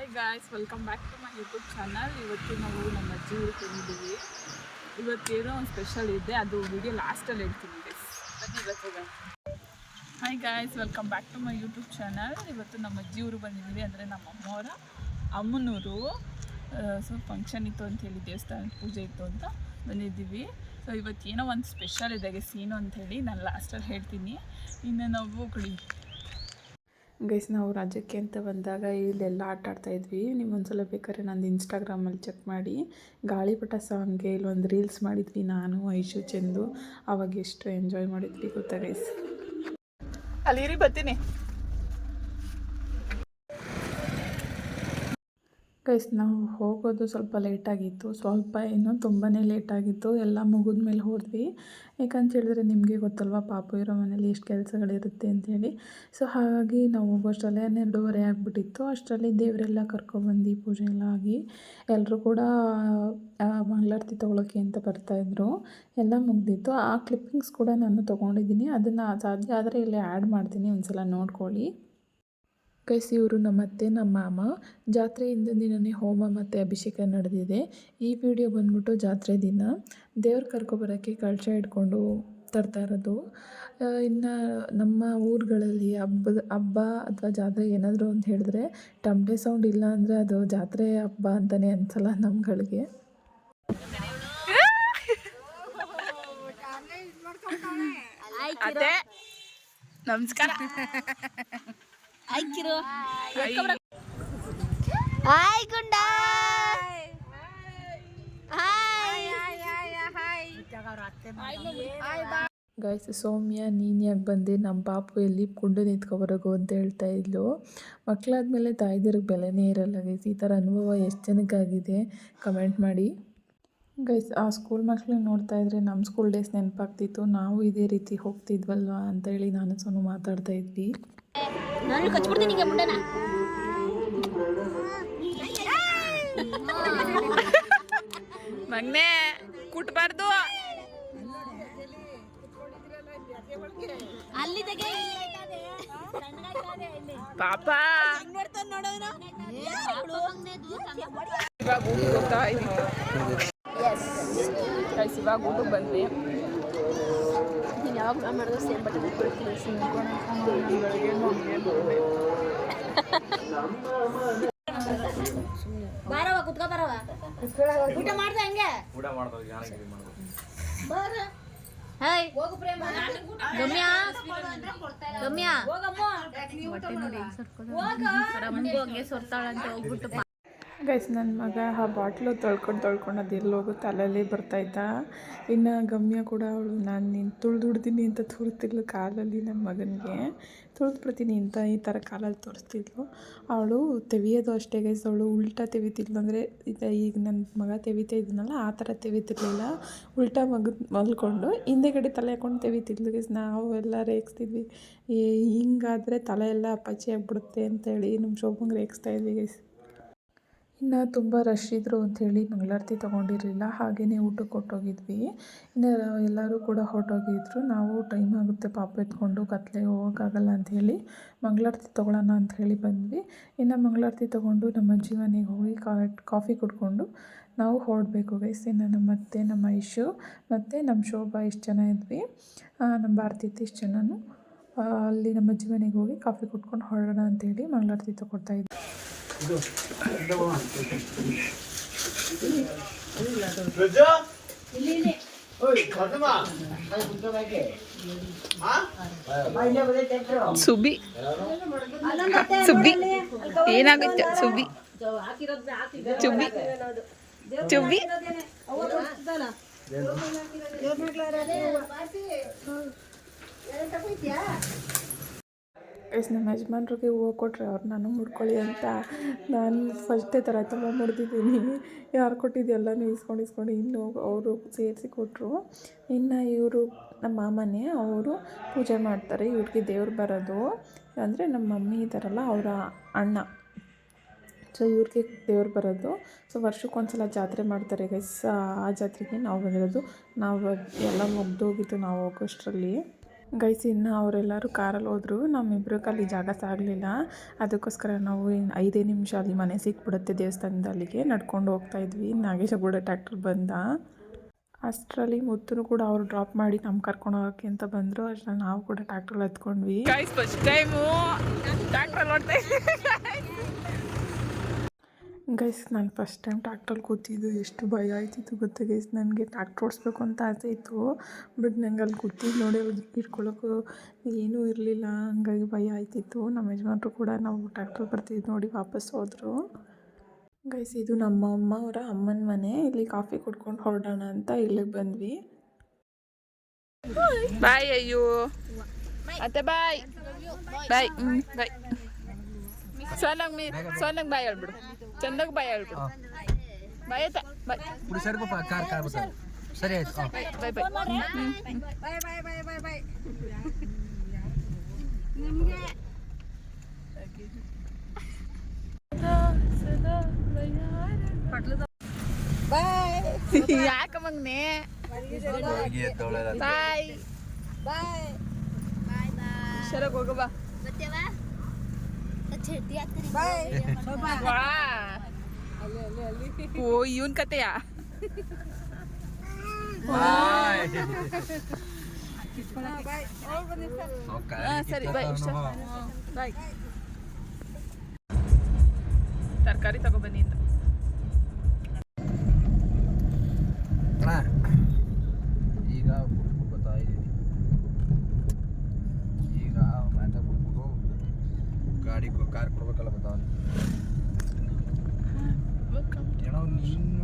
Hi guys welcome back to my YouTube channel ಇವತ್ತು ನಾವು ನಮ್ಮ ಅಜ್ಜಿ ಊರಿಗೆ ಬಂದಿದ್ದೀವಿ. ಇವತ್ತೇನೋ ಒಂದು ಸ್ಪೆಷಲ್ ಇದೆ. ಅದು ವಿಡಿಯೋ ಲಾಸ್ಟಲ್ಲಿ ಹೇಳ್ತೀನಿ ಗಾಯ್ಸ್ ಬನ್ನಿ hi guys welcome back to my YouTube channel ಇವತ್ತು ನಮ್ಮ ಅಜ್ಜಿ ಊರು ಬಂದಿದ್ದೀವಿ ಅಂದರೆ ನಮ್ಮ ಅಮ್ಮವರ ಅಮ್ಮನೂರು ಸೊ ಫಂಕ್ಷನ್ ಇತ್ತು ಅಂತ ಹೇಳಿ ದೇವಸ್ಥಾನದ ಪೂಜೆ ಇತ್ತು ಅಂತ ಬಂದಿದ್ದೀವಿ. ಸೊ ಏನೋ ಒಂದು ಸ್ಪೆಷಲ್ ಇದೆ ಸೀನು ಅಂತ ಹೇಳಿ ನಾನು ಲಾಸ್ಟಲ್ಲಿ ಹೇಳ್ತೀನಿ. ಇನ್ನು ನಾವು ಗೈಸ್, ನಾವು ರಾಜ್ಯಕ್ಕೆ ಅಂತ ಬಂದಾಗ ಇಲ್ಲೆಲ್ಲ ಆಟ ಆಡ್ತಾ ಇದ್ವಿ. ನೀವು ಒಂದ್ಸಲ ಬೇಕಾದ್ರೆ ನಂದು ಇನ್ಸ್ಟಾಗ್ರಾಮಲ್ಲಿ ಚೆಕ್ ಮಾಡಿ. ಗಾಳಿಪಟ ಸಾಂಗ್ಗೆ ಇಲ್ಲೊಂದು ರೀಲ್ಸ್ ಮಾಡಿದ್ವಿ ನಾನು, ಐಶು, ಚೆಂದು. ಅವಾಗ ಎಷ್ಟು ಎಂಜಾಯ್ ಮಾಡಿದ್ವಿ ಗೊತ್ತಾ ಗೈಸ್? ಅಲ್ಲಿರಿ, ಬರ್ತೀನಿ. ಗೈಸ್ ನಾವು ಹೋಗೋದು ಸ್ವಲ್ಪ ಲೇಟಾಗಿತ್ತು ಸ್ವಲ್ಪ ಏನು ತುಂಬಾ ಲೇಟಾಗಿತ್ತು ಎಲ್ಲ ಮುಗಿದ ಮೇಲೆ ಹೋದ್ವಿ. ಯಾಕಂತ ಹೇಳಿದ್ರೆ ನಿಮಗೆ ಗೊತ್ತಲ್ವ, ಪಾಪು ಇರೋ ಮನೇಲಿ ಎಷ್ಟು ಕೆಲಸಗಳಿರುತ್ತೆ ಅಂತೇಳಿ ಸೊ ಹಾಗಾಗಿ ನಾವು ಹೋಗೋಷ್ಟರಲ್ಲೇ ಹನ್ನೆರಡೂವರೆ ಆಗಿಬಿಟ್ಟಿತ್ತು. ಅಷ್ಟರಲ್ಲಿ ದೇವರೆಲ್ಲ ಕರ್ಕೊಬಂದು ಪೂಜೆ ಎಲ್ಲ ಆಗಿ ಎಲ್ಲರೂ ಕೂಡ ಮಂಗಳಾರತಿ ತೊಗೊಳಕ್ಕೆ ಅಂತ ಬರ್ತಾಯಿದ್ರು ಎಲ್ಲ ಮುಗ್ದಿತ್ತು. ಆ ಕ್ಲಿಪ್ಪಿಂಗ್ಸ್ ಕೂಡ ನಾನು ತೊಗೊಂಡಿದ್ದೀನಿ. ಅದನ್ನು ಸಾಧ್ಯ ಆದರೆ ಇಲ್ಲಿ ಆ್ಯಡ್ ಮಾಡ್ತೀನಿ ಒಂದು ಸಲ ನೋಡ್ಕೊಳ್ಳಿ. ಗೈಸ್ ಇವರು ನಮ್ಮ ಅತ್ತೆ ನಮ್ಮ ಮಾಮ ಜಾತ್ರೆ ಹಿಂದಿನ ದಿನವೇ ಹೋಮ ಮತ್ತು ಅಭಿಷೇಕ ನಡೆದಿದೆ. ಈ ವಿಡಿಯೋ ಬಂದ್ಬಿಟ್ಟು ಜಾತ್ರೆ ದಿನ. ದೇವ್ರ ಕರ್ಕೊಬರೋಕ್ಕೆ ಕಳಶ ಇಟ್ಕೊಂಡು ತರ್ತಾ ಇರೋದು. ಇನ್ನು ನಮ್ಮ ಊರುಗಳಲ್ಲಿ ಹಬ್ಬದ ಹಬ್ಬ ಅಥವಾ ಜಾತ್ರೆ ಏನಾದರೂ ಅಂತ ಹೇಳಿದ್ರೆ ಟಮ್ಟೆ ಸೌಂಡ್ ಇಲ್ಲ ಅಂದರೆ ಅದು ಜಾತ್ರೆ ಹಬ್ಬ ಅಂತಲೇ ಅನ್ಸಲ್ಲ ನಮ್ಮಗಳಿಗೆ ನಮಸ್ಕಾರ. ಹಾಯ್ ಗುಂಡ. ಗಾಯ್ಸ್ ಸೌಮ್ಯ ನೀನು ಯಾಕೆ ಬಂದೆ? ನಮ್ಮ ಪಾಪು ಎಲ್ಲಿ ಕುಂಡು ನಿಂತ್ಕೊಬರೋಗು ಅಂತ ಹೇಳ್ತಾ ಇದ್ಲು. ಮಕ್ಕಳಾದ್ಮೇಲೆ ತಾಯ್ದಿರಿಗೆ ಬೆಲೆನೇ ಇರಲ್ಲ ಗೈಸ್ ಈ ಥರ ಅನುಭವ ಎಷ್ಟು ಜನಕ್ಕಾಗಿದೆ? ಕಮೆಂಟ್ ಮಾಡಿ. ಗೈಸ್ ಆ ಸ್ಕೂಲ್ ಮಕ್ಳನ್ನ ನೋಡ್ತಾ ಇದ್ರೆ ನಮ್ಮ ಸ್ಕೂಲ್ ಡೇಸ್ ನೆನಪಾಗ್ತಿತ್ತು. ನಾವು ಇದೇ ರೀತಿ ಹೋಗ್ತಿದ್ವಲ್ವಾ ಅಂತ ಹೇಳಿ ನಾನು ಸೊನು ಮಾತಾಡ್ತಾ ಇದ್ವಿ. ಮಗ್ನೆ ಕುಟ್ಬಾರ್ದು. ಪಾಪ. ಇವಾಗ ಗೈಸ್ ಇವಾಗ ಊಟಕ್ಕೆ ಬಂದ್ವಿ. ನೀನು ಯಾವಾಗ ಮಾಡಿದ್ರು ಸೇಮ್ ಬಟ್ಟೆ ಬಾರವ ಕುತ್ಕೋ ಬರವ ಊಟ ಮಾಡ್ದ ಹಂಗೆ? ಹಾಯ್. ಗಮ್ಯ. ಗಮ್ಯ. ಹೋಗ ಹಂಗೆ. ಸೊರ್ತಾಳಂತ ಹೋಗ್ಬಿಟ್ಟು ಗೈಸ್ ನನ್ನ ಮಗ ಆ ಬಾಟ್ಲು ತೊಳ್ಕೊಂಡು ತೊಳ್ಕೊಂಡು ಅದು ಎಲ್ಲೋಗೋ ತಲೆಯಲ್ಲಿ ಬರ್ತಾಯಿದ್ದ ಇನ್ನು ಗಮ್ಯ ಕೂಡ ಅವಳು, ನಾನು ನೀನು ತುಳಿದುಡ್ತೀನಿ ಅಂತ ತುಳಿತಿದ್ಲು ಕಾಲಲ್ಲಿ ನನ್ನ ಮಗನಿಗೆ. ತುಳಿದ್ಬಿಡ್ತೀನಿ ಅಂತ ಈ ಥರ ಕಾಲಲ್ಲಿ ತೋರಿಸ್ತಿದ್ಲು. ಅವಳು ತೆವಿಯೋದು ಅಷ್ಟೇ ಗೈಸ್ ಅವಳು ಉಲ್ಟಾ ತೆವಿತಿದ್ಲು ಅಂದರೆ ಇದು ಈಗ ನನ್ನ ಮಗ ತೆವಿತಾ ಇದ್ನಲ್ಲ, ಆ ಥರ ತೆವಿತಿರ್ಲಿಲ್ಲ. ಉಲ್ಟಾ ಮಗ, ಮಲ್ಕೊಂಡು ಹಿಂದೆಗಡೆ ತಲೆ ಹಾಕೊಂಡು ತೆವಿತಿದ್ಲು ಗೈಸ್ ನಾವು ಎಲ್ಲ ರೇಗಿಸ್ತಿದ್ವಿ. ಹಿಂಗಾದರೆ ತಲೆ ಎಲ್ಲ ಅಪ್ಪಾಚಿ ಆಗಿಬಿಡುತ್ತೆ ಅಂತೇಳಿ ನಮ್ಮ ಶೋಭಂಗೆ ರೇಗಿಸ್ತಾ ಇದ್ವಿ ಗೈಸ್ ಇನ್ನು ತುಂಬ ರಶ್ ಇದ್ದರು ಅಂಥೇಳಿ ಮಂಗಳಾರತಿ ತೊಗೊಂಡಿರಲಿಲ್ಲ. ಹಾಗೆಯೇ ಊಟಕ್ಕೆ ಹೊರ್ಟೋಗಿದ್ವಿ ಇನ್ನು ಎಲ್ಲರೂ ಕೂಡ ಹೊರಟೋಗಿದ್ರು. ನಾವು ಟೈಮ್ ಆಗುತ್ತೆ ಪಾಪ ಎತ್ಕೊಂಡು ಕತ್ಲೆ ಹೋಗೋಕ್ಕಾಗಲ್ಲ ಅಂಥೇಳಿ ಮಂಗಳಾರತಿ ತೊಗೊಳ್ಳೋಣ ಅಂತ ಹೇಳಿ ಬಂದ್ವಿ. ಇನ್ನು ಮಂಗಳಾರತಿ ತೊಗೊಂಡು ನಮ್ಮ ಅಜ್ಜಿ ಮನೆಗೆ ಹೋಗಿ ಕಾಫಿ ಕುಡ್ಕೊಂಡು ನಾವು ಹೊರಡಬೇಕು ಗೈಸ್ ಇನ್ನು ನಮ್ಮ ಅತ್ತೆ, ನಮ್ಮ ಐಶು ಮತ್ತು ನಮ್ಮ ಶೋಭಾ ಇಷ್ಟು ಜನ ಇದ್ವಿ. ನಮ್ಮ ಭಾರತಿ ಇಷ್ಟು ಜನನು ಅಲ್ಲಿ ನಮ್ಮ ಅಜ್ಜಿ ಮನೆಗೆ ಹೋಗಿ ಕಾಫಿ ಕುಡ್ಕೊಂಡು ಹೊರಡೋಣ ಅಂತೇಳಿ ಮಂಗಳಾರತಿ ತೊಗೊಳ್ತಾ ಇದ್ವಿ. ಸುಬಿ ಸುಬ್ಬಿ. ಏನಾಗುತ್ತೆ? ಸುಬ್ಬಿ. ಚುಬ್ಬಿ ಚುಬ್ಬಿ ಎಸ್ ನಮ್ಮ ಯಜಮಾನ್ರಿಗೆ ಹೂವು ಕೊಟ್ಟರೆ ಅವ್ರು ನಾನು ಮುಡ್ಕೊಳ್ಳಿ ಅಂತ ನಾನು ಫಸ್ಟೇ ಥರ ತುಂಬ ಮುಡ್ದಿದ್ದೀನಿ. ಯಾರು ಕೊಟ್ಟಿದ್ದು ಎಲ್ಲನೂ ಇಸ್ಕೊಂಡು ಇಸ್ಕೊಂಡು ಇನ್ನು ಅವರು ಸೇರಿಸಿ ಕೊಟ್ಟರು ಇನ್ನು ಇವರು ನಮ್ಮ ಮಾಮನೇ ಅವರು ಪೂಜೆ ಮಾಡ್ತಾರೆ. ಇವ್ರಿಗೆ ದೇವ್ರು ಬರೋದು. ಅಂದರೆ ನಮ್ಮ ಮಮ್ಮಿ ಇದ್ದಾರಲ್ಲ ಅವರ ಅಣ್ಣ. ಸೊ ಇವ್ರಿಗೆ ದೇವ್ರು ಬರೋದು. ಸೊ ವರ್ಷಕ್ಕೊಂದ್ಸಲ ಜಾತ್ರೆ ಮಾಡ್ತಾರೆ ಗೈಸ್ ಆ ಜಾತ್ರೆಗೆ ನಾವು ಬಂದಿರೋದು. ನಾವು ಎಲ್ಲ ಮುಗ್ದೋಗಿತ್ತು ನಾವು ಹೋಗೋಷ್ಟರಲ್ಲಿ ಗೈಸ್, ಇನ್ನು ಅವರೆಲ್ಲರೂ ಕಾರಲ್ಲಿ ಹೋದ್ರು. ನಮ್ಮಿಬ್ರು ಅಲ್ಲಿ ಜಾಗ ಸಾಗಲಿಲ್ಲ. ಅದಕ್ಕೋಸ್ಕರ ನಾವು ಐದೇ ನಿಮಿಷ ಅಲ್ಲಿ ಮನೆ ಸಿಕ್ಬಿಡುತ್ತೆ ದೇವಸ್ಥಾನದ ಅಲ್ಲಿಗೆ ನಡ್ಕೊಂಡು ಹೋಗ್ತಾ ಇದ್ವಿ. ನಾಗೇಶ ಕೂಡ ಟ್ಯಾಕ್ಟರ್ ಬಂದ. ಅಷ್ಟರಲ್ಲಿ ಮುತ್ತೂ ಕೂಡ ಅವ್ರು ಡ್ರಾಪ್ ಮಾಡಿ ನಮ್ಮ ಕರ್ಕೊಂಡು ಹೋಗಕ್ಕೆ ಅಂತ ಬಂದರು. ಅಷ್ಟರಲ್ಲಿ ನಾವು ಕೂಡ ಟ್ಯಾಕ್ಟ್ರಲ್ಲಿ ಹತ್ಕೊಂಡ್ವಿ. ಗೈಸ್ ಫಸ್ಟ್ ಟೈಮು ಟ್ರ್ಯಾಕ್ಟರ್ ನೋಡ್ತಾ ಗೈಸ್, ನಾನು ಫಸ್ಟ್ ಟೈಮ್ ಟ್ಯಾಕ್ಟ್ರಲ್ಲಿ ಕೂತಿದ್ದು. ಎಷ್ಟು ಭಯ ಆಯ್ತಿತ್ತು ಗೊತ್ತಾ ಗೈಸ್? ನನಗೆ ಟ್ಯಾಕ್ಟ್ರ್ ಓಡಿಸ್ಬೇಕು ಅಂತ ಆಸೆ ಇತ್ತು ಬಟ್ ನಂಗೆ ಅಲ್ಲಿ ಕೂತಿದ್ದು ನೋಡಿ ಇಟ್ಕೊಳ್ಳೋಕೆ ಇಟ್ಕೊಳ್ಳೋಕ್ಕೂ ಏನೂ ಇರಲಿಲ್ಲ. ಹಂಗಾಗಿ ಭಯ ಆಯ್ತಿತ್ತು. ನಮ್ಮ ಯಜಮಾನ್ರು ಕೂಡ ನಾವು ಟ್ಯಾಕ್ಟ್ರ್ ಬರ್ತಿದ್ದು ನೋಡಿ ವಾಪಸ್ ಹೋದರು. ಗೈಸ್, ಇದು ನಮ್ಮ ಅಮ್ಮ ಅವರ ಅಮ್ಮನ ಮನೆ. ಇಲ್ಲಿ ಕಾಫಿ ಕುಡ್ಕೊಂಡು ಹೊರಡೋಣ ಅಂತ ಇಲ್ಲಿಗೆ ಬಂದ್ವಿ. ಬಾಯ್ ಅಯ್ಯೋ. ಅತ್ತೆ ಬಾಯ್ ಬಾಯ್ ಬಾಯ್ ಸೋನಂಗ್ ಮೀ ಬಾಯ್ ಹೇಳ್ಬಿಡು. ಚಂದಾಗ ಬಾಯ್ ಹೇಳ್ರಿ. ಬಾಯ್ ಆಯ್ತಾ? ಬಾಯ್. ಬಿಡಿ ಸರಿ ಪಾಪ ಕಾರ್ ಕಾರ್ ಬಸ ಸರಿ ಆಯ್ತು ಬಾಯ್ ಬಾಯ್ ಬಾಯ್. ಬಾಯ್ ಬಾಯ್ ಬಾಯ್ ಬಾಯ್ ಬಾಯ್ ಬಾಯ್ ಸರಗ್ ಹೋಗ ಬಾಯ್. ಬಾಯ್. ಹೋಗಬಾ ಬಾಯ್. ವಾ. ಓ ಇವನ್ ಕತೆಯಾ? ಸರಿ. ಬಾಯ್ ಇಷ್ಟ ಬಾಯ್. ತರಕಾರಿ ತಗೊಬನ್ನಿ ಅಂತ. ಕಾರ್